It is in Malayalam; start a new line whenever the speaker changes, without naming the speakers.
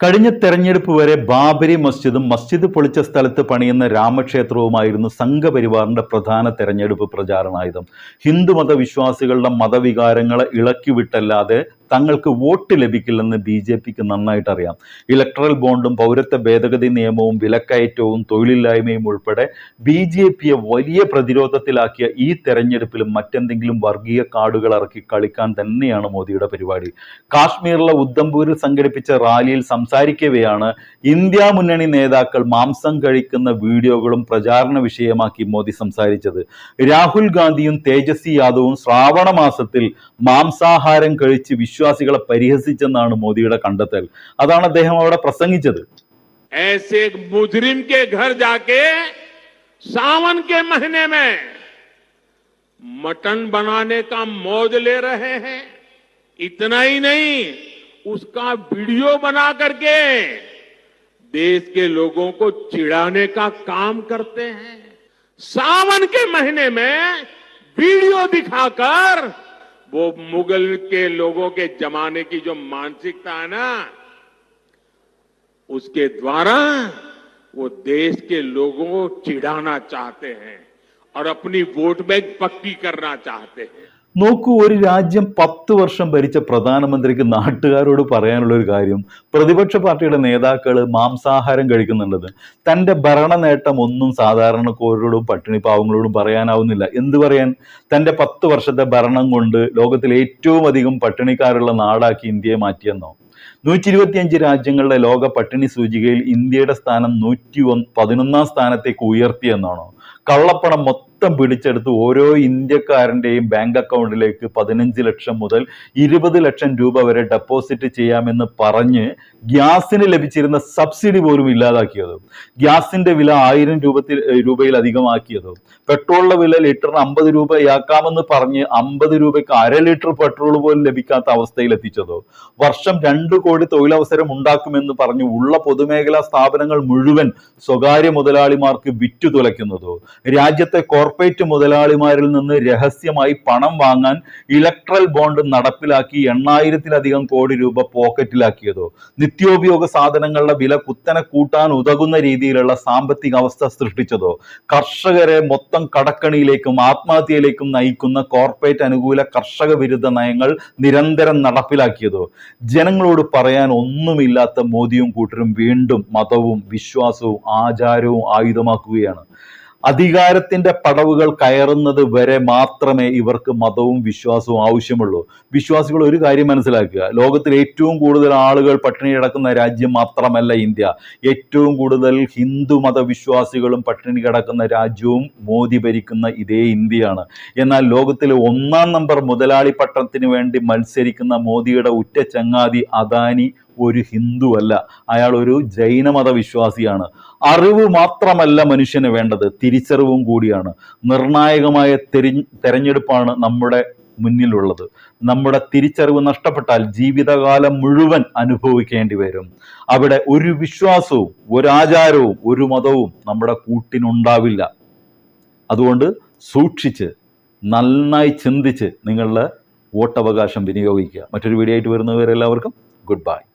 കഴിഞ്ഞ തെരഞ്ഞെടുപ്പ് വരെ ബാബരി മസ്ജിദും മസ്ജിദ് പൊളിച്ച സ്ഥലത്ത് പണിയുന്ന രാമക്ഷേത്രവുമായിരുന്നു സംഘപരിവാറിന്റെ പ്രധാന തെരഞ്ഞെടുപ്പ് പ്രചാരണായുധം. ഹിന്ദുമത വിശ്വാസികളുടെ മതവികാരങ്ങളെ ഇളക്കിവിട്ടല്ലാതെ തങ്ങൾക്ക് വോട്ട് ലഭിക്കില്ലെന്ന് ബി ജെ പിക്ക് നന്നായിട്ട് അറിയാം ഇലക്ട്രൽ ബോണ്ടും പൗരത്വ ഭേദഗതി നിയമവും വിലക്കയറ്റവും തൊഴിലില്ലായ്മയും ഉൾപ്പെടെ ബി ജെ പിയെ വലിയ പ്രതിരോധത്തിലാക്കിയ ഈ തെരഞ്ഞെടുപ്പിലും മറ്റെന്തെങ്കിലും വർഗീയ കാർഡുകൾ ഇറക്കി കളിക്കാൻ തന്നെയാണ് മോദിയുടെ പരിപാടി. കാശ്മീരിലെ ഉദ്ധംപൂരിൽ സംഘടിപ്പിച്ച റാലിയിൽ സംസാരിക്കവെയാണ് ഇന്ത്യ മുന്നണി നേതാക്കൾ മാംസം കഴിക്കുന്ന വീഡിയോകളും പ്രചാരണ വിഷയമാക്കി മോദി സംസാരിച്ചത്. രാഹുൽ ഗാന്ധിയും തേജസ്വി യാദവും ശ്രാവണ മാസത്തിൽ മാംസാഹാരം കഴിച്ച് വിശ്വാസികളെ പരിഹസിച്ചെന്നാണ് മോദിയുടെ കണ്ടെത്തൽ അതാണ് അദ്ദേഹം അവിടെ പ്രസംഗിച്ചത്
ऐसे एक मुजरिम के घर जाके सावन के महीने में मटन बनाने का मौज ले रहे हैं इतना ही नहीं उसका वीडियो बना करके देश के लोगों को चिढ़ाने का काम करते हैं सावन के महीने में वीडियो दिखाकर वो मुगल के लोगों के जमाने की जो मानसिकता है ना, उसके द्वारा वो देश के लोगों को चिढ़ाना चाहते हैं और अपनी वोट बैंक पक्की करना चाहते हैं।
നോക്കൂ ഒരു രാജ്യം പത്ത് വർഷം ഭരിച്ച പ്രധാനമന്ത്രിക്ക് നാട്ടുകാരോട് പറയാനുള്ള ഒരു കാര്യം. പ്രതിപക്ഷ പാർട്ടിയുടെ നേതാക്കൾ മാംസാഹാരം കഴിക്കുന്നുണ്ടത്. തന്റെ ഭരണ നേട്ടം ഒന്നും സാധാരണക്കാരോടും പട്ടിണി പാവങ്ങളോടും പറയാനാവുന്നില്ല. എന്ത് പറയാൻ? തന്റെ പത്ത് വർഷത്തെ ഭരണം കൊണ്ട് ലോകത്തിലെ ഏറ്റവും അധികം പട്ടിണിക്കാരുള്ള നാടാക്കി ഇന്ത്യയെ മാറ്റിയെന്നോ? നൂറ്റി ഇരുപത്തിയഞ്ച് രാജ്യങ്ങളുടെ ലോക പട്ടിണി സൂചികയിൽ ഇന്ത്യയുടെ സ്ഥാനം നൂറ്റി ഒന്ന് പതിനൊന്നാം സ്ഥാനത്തേക്ക് ഉയർത്തിയെന്നാണോ? കള്ളപ്പണം മൊത്തം പിടിച്ചെടുത്ത് ഓരോ ഇന്ത്യക്കാരന്റെയും ബാങ്ക് അക്കൗണ്ടിലേക്ക് പതിനഞ്ച് ലക്ഷം മുതൽ ഇരുപത് ലക്ഷം രൂപ വരെ ഡെപ്പോസിറ്റ് ചെയ്യാമെന്ന് പറഞ്ഞ് ഗ്യാസിന് ലഭിച്ചിരുന്ന സബ്സിഡി പോലും ഇല്ലാതാക്കിയത് ഗ്യാസിന്റെ വില ആയിരം രൂപത്തിൽ രൂപയിലധികമാക്കിയത് പെട്രോളിന്റെ വില ലിറ്ററിന് അമ്പത് രൂപയാക്കാമെന്ന് പറഞ്ഞ് അമ്പത് രൂപയ്ക്ക് അര ലിറ്റർ പെട്രോൾ പോലും ലഭിക്കാത്ത അവസ്ഥയിൽ എത്തിച്ചതോ വർഷം രണ്ട് കോടി തൊഴിലവസരം ഉണ്ടാക്കുമെന്ന് പറഞ്ഞ് ഉള്ള പൊതുമേഖലാ സ്ഥാപനങ്ങൾ മുഴുവൻ സ്വകാര്യ മുതലാളിമാർക്ക് വിറ്റു തുലയ്ക്കുന്നതോ രാജ്യത്തെ കോർപ്പറേറ്റ് മുതലാളിമാരിൽ നിന്ന് രഹസ്യമായി പണം വാങ്ങാൻ ഇലക്ട്രൽ ബോണ്ട് നടപ്പിലാക്കി എണ്ണായിരത്തിലധികം കോടി രൂപ പോക്കറ്റിലാക്കിയതോ? നിത്യോപയോഗ സാധനങ്ങളുടെ വില കുത്തനെ കൂട്ടാൻ ഉതകുന്ന രീതിയിലുള്ള സാമ്പത്തിക അവസ്ഥ സൃഷ്ടിച്ചതോ? കർഷകരെ മൊത്തം കടക്കണിയിലേക്കും ആത്മഹത്യയിലേക്കും നയിക്കുന്ന കോർപ്പറേറ്റ് അനുകൂല കർഷക വിരുദ്ധ നയങ്ങൾ നിരന്തരം നടപ്പിലാക്കിയതോ? ജനങ്ങളോട് പറയാൻ ഒന്നുമില്ലാത്ത മോദിയും കൂട്ടരും വീണ്ടും മതവും വിശ്വാസവും ആചാരവും ആയുധമാക്കുകയാണ്. അധികാരത്തിന്റെ പടവുകൾ കയറുന്നത് വരെ മാത്രമേ ഇവർക്ക് മതവും വിശ്വാസവും ആവശ്യമുള്ളൂ. വിശ്വാസികൾ ഒരു കാര്യം മനസ്സിലാക്കുക. ലോകത്തിൽ ഏറ്റവും കൂടുതൽ ആളുകൾ പട്ടിണി കിടക്കുന്ന രാജ്യം മാത്രമല്ല ഇന്ത്യ. ഏറ്റവും കൂടുതൽ ഹിന്ദു മതവിശ്വാസികളും പട്ടിണി കിടക്കുന്ന രാജ്യവും മോദി ഭരിക്കുന്ന ഇതേ ഇന്ത്യയാണ്. എന്നാൽ ലോകത്തിലെ ഒന്നാം നമ്പർ മുതലാളി പട്ടണത്തിന് വേണ്ടി മത്സരിക്കുന്ന മോദിയുടെ ഉറ്റ ചങ്ങാതി അദാനി ഒരു ഹിന്ദു അല്ല അയാൾ ഒരു ജൈനമത വിശ്വാസിയാണ് അറിവ് മാത്രമല്ല മനുഷ്യന് വേണ്ടത്. തിരിച്ചറിവും കൂടിയാണ്. നിർണായകമായ തെരി തെരഞ്ഞെടുപ്പാണ് നമ്മുടെ മുന്നിലുള്ളത്. നമ്മുടെ തിരിച്ചറിവ് നഷ്ടപ്പെട്ടാൽ ജീവിതകാലം മുഴുവൻ അനുഭവിക്കേണ്ടി വരും. അവിടെ ഒരു വിശ്വാസവും ഒരു ആചാരവും ഒരു മതവും നമ്മുടെ കൂട്ടിനുണ്ടാവില്ല. അതുകൊണ്ട് സൂക്ഷിച്ച് നന്നായി ചിന്തിച്ച് നിങ്ങളുടെ വോട്ടവകാശം വിനിയോഗിക്കുക. മറ്റൊരു വീഡിയോ ആയിട്ട് വരുന്നവരെല്ലാവർക്കും ഗുഡ് ബൈ.